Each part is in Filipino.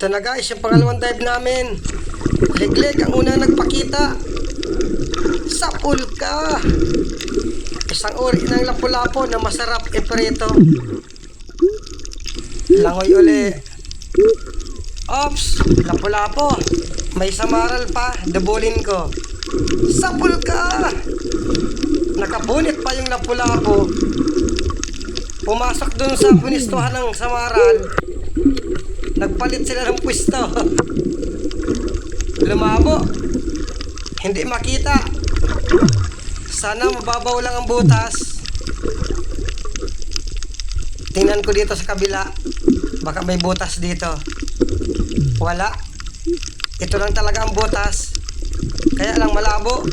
Ito na guys, yung pangalawang dive namin. Legleg ang unang nagpakita. Sapul ka! Isang uri ng lapu-lapo na masarap iprito. Langoy uli. Ops! Lapu-lapo. May samaral pa. Dabulin ko. Sapul ka! Nakapunit pa yung lapu-lapo. Pumasok dun sa punistuhan ng samaral. Nagpalit sila ng pwesto. Lumabo. Hindi makita. Sana mababaw lang ang butas. Tingnan ko dito sa kabila. Baka may butas dito. Wala. Ito lang talaga ang butas. Kaya lang malabo.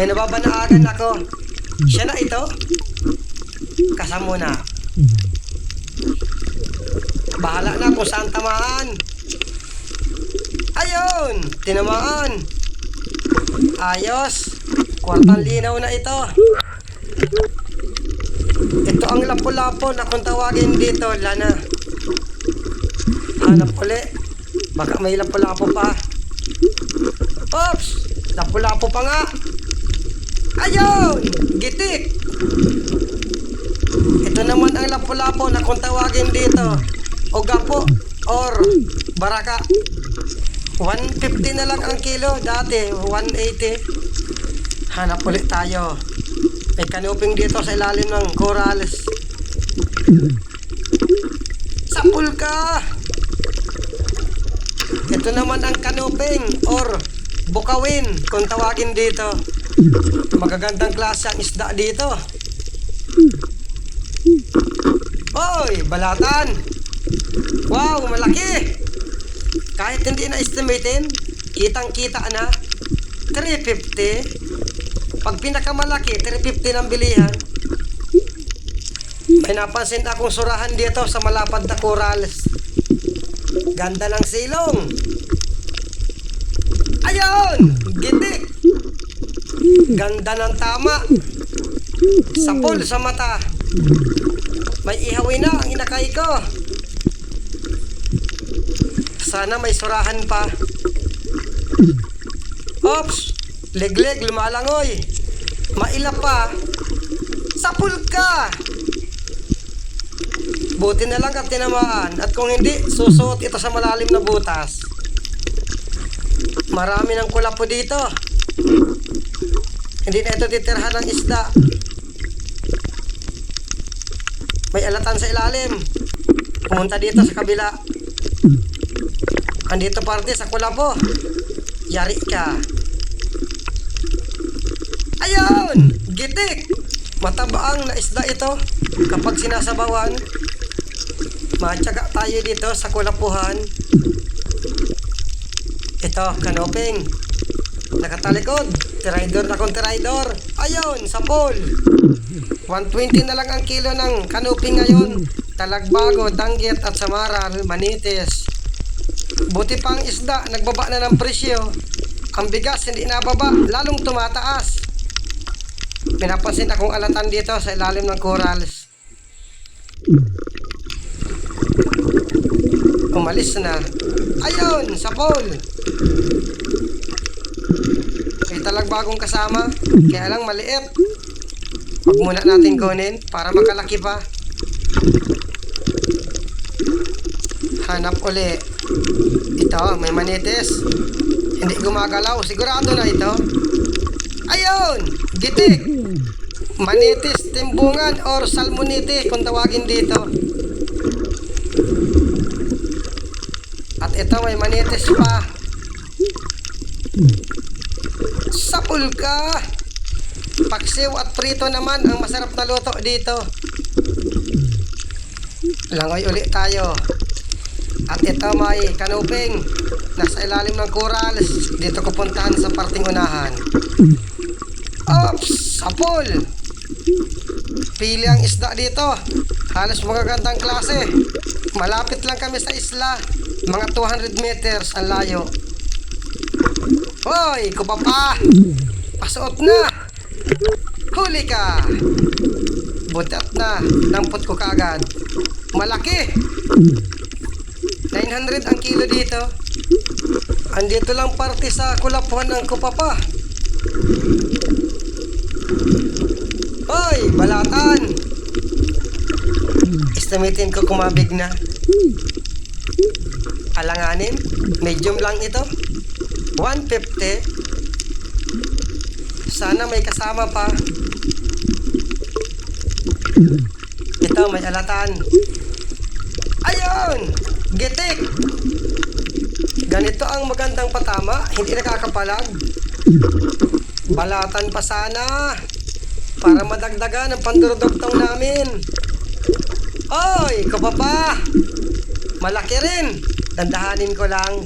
May nababanaagan ako. Siya na ito. Kasamo na. Bahala na kung saan tamaan. Ayun! Tinamaan. Ayos. Kwartang linaw na ito. Ito ang lapo-lapo na kung tawagin dito, lana. Hanap uli. Baka may lapo-lapo pa. Oops! Lapo-lapo pa nga. Ayun! Gitik! Ito naman ang lapo-lapo na kung tawagin dito. Ogapo or baraka. 150 na lang ang kilo. Dati, 180. Hanap ulit tayo. May kanuping dito sa ilalim ng corals. Sapul ka! Ito naman ang kanuping or bukawin kung tawagin dito. Magagandang klase ang isda dito. Oy, balatan! Wow, malaki! Kahit hindi na estimatein, kitang kita na 350. Pag pinakamalaki, 350 ng bilihan. May napansin akong surahan dito sa malapad na corals. Ganda ng silong. Ayun! Gitik! Ganda ng tama. Sapol sa mata. May ihawin na ang inakay ko. Sana may surahan pa. Ops! Legleg, lumalangoy. Maila pa. Sapul ka! Buti na lang at tinamaan. At kung hindi, susuot ito sa malalim na butas. Marami ng kulapo dito. Hindi na ito titirhan ng isda. May alatan sa ilalim. Pumunta dito sa kabila. Andito parte sa kulapo. Yari ka. Ayun! Gitik! Matabaang na isda ito kapag sinasabawan. Matyaga tayo dito sa kulapuhan. Ito, kanoping. Nakatalikod. Tiraidor na kong tiraidor. Ayun, sa pool. 120 na lang ang kilo ng kanuping ngayon. Talagbago, danggit at samaral, manitis. Buti pang isda, nagbaba na ng presyo. Ang bigas hindi nababa, lalong tumataas. Pinapansin akong alatan dito sa ilalim ng corals. Umalis na. Ayun, sa pool. May talagbagong kasama, kaya lang maliit. Huwag muna natin kunin para makalaki pa. Hanap uli. Ito, may manitis. Hindi gumagalaw. Sigurado na ito. Ayun! Gitik! Manitis, timbungan, or salmonite kung tawagin dito. At ito, may manitis pa. Sapul ka! Paksiw at prito naman ang masarap na luto dito. Langoy ulit tayo. At ito may kanuping. Nasa ilalim ng corals. Dito ko puntahan sa parting unahan. Ops! Sapol! Pili ang isda dito. Halos magagandang klase. Malapit lang kami sa isla. Mga 200 meters ang layo. Hoy! Kupa pa! Pasuot na! Huli ka! Butat na. Dampot ko kaagad. Malaki. 900 ang kilo dito. Andito lang parte sa kulapuan ng kupapa. Hoy, balatan. Estimatein ko kumabig na. Alanganin, medium lang ito. 150. Sana may kasama pa. Ito, may alatan. Ayun! Gitik! Ganito ang magandang patama, hindi nakakapalag. Balatan pa sana para madagdagan ang pandurudugtong namin. Oy, kapapa! Malaki rin. Dandahanin ko lang.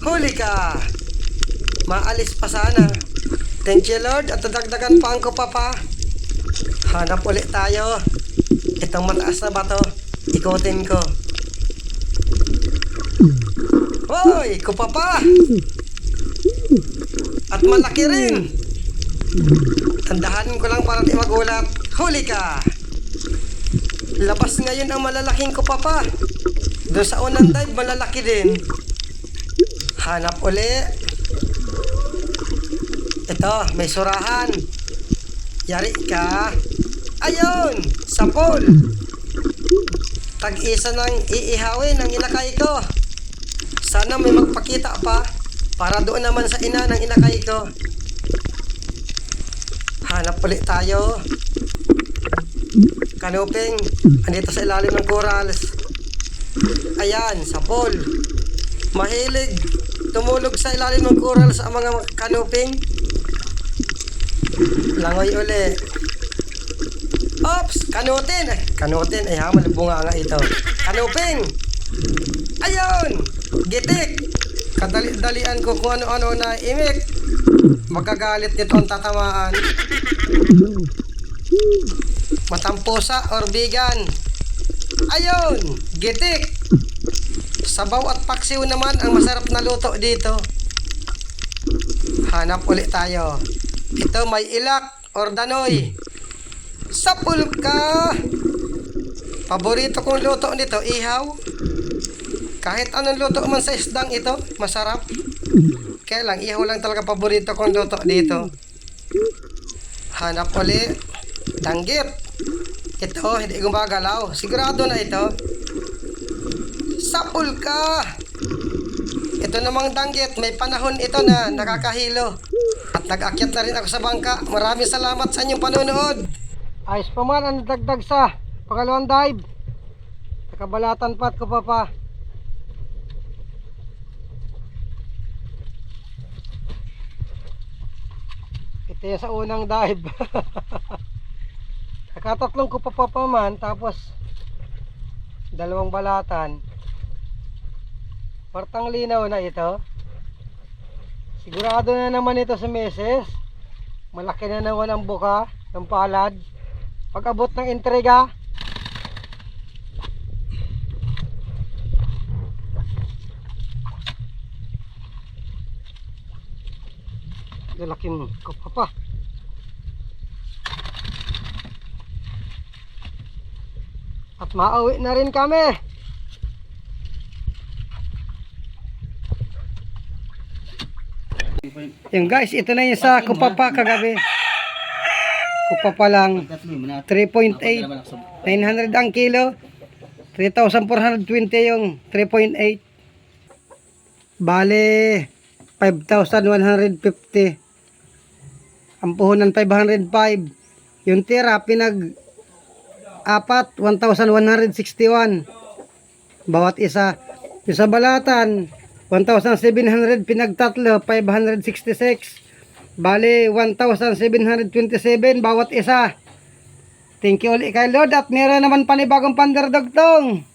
Huli ka! Maalis pa sana. Thank you Lord at dadagdagan pa ang kapapa. Hanap ulit tayo. Itong mataas na bato, ikutin ko. Hoy, kupapa! At malaki rin. Tandahanin ko lang para di magulat. Huli ka! Labas ngayon ang malalaking kupapa. Doon sa unang dive, malalaki din. Hanap uli. Ito, may surahan. Yari ka. Ayun! Sapol! Tag-isa ng iihawin ng inakay ko. Sana may magpakita pa para doon naman sa ina ng inakay ko. Hanap ulit tayo. Kanuping, andito sa ilalim ng corals. Ayan, sapol. Mahilig tumulog sa ilalim ng corals ang mga kanuping. Langoy uli. Kanutin! Kanutin, ay hamal bunga nga ito. Kanuping! Ayun! Gitik! Kadali-dalian ko kung ano-ano na imik. Magagalit nito ang tatamaan. Matampusa or bigan. Ayun! Gitik! Sabaw at paksiw naman ang masarap na luto dito. Hanap ulit tayo. Ito may ilak or danoy. Sapul ka! Paborito kong luto nito, ihaw. Kahit anong luto man sa isdang ito, masarap. Kaya lang, ihaw lang talaga paborito kong luto dito. Hanap uli. Danggit. Ito, hindi gumagalaw. Sigurado na ito. Sapul ka! Ito namang danggit, may panahon ito na nakakahilo. At nag-akyat na rin ako sa bangka. Maraming salamat sa inyong panonood. Ayos pa man ang dagdag sa pangalawang dive. Nakabalatan pa ko pa pa. Ito yung sa unang dive. Nakatatlong ko pa pa pa man, tapos dalawang balatan. Partang linaw na ito. Sigurado na naman ito sa meses. Malaki na naman ang buka ng palad. Pag abot ng entrega, lalaking kupa pa. At mauwi na rin kami. Yung guys, ito na yung sa kupapa kagabi. Kupapa lang. 3.8. 900 ang kilo. 3,420 yung 3.8. Bale, 5,150. Ang puhunan 505. Yung tira, pinag apat, 1,161. Bawat isa. Yung sa balatan, 1,700 pinagtatlo, 566. Bali, 1,727 bawat isa. Thank you ulit kay Lord at meron naman panibagong pandardagtong.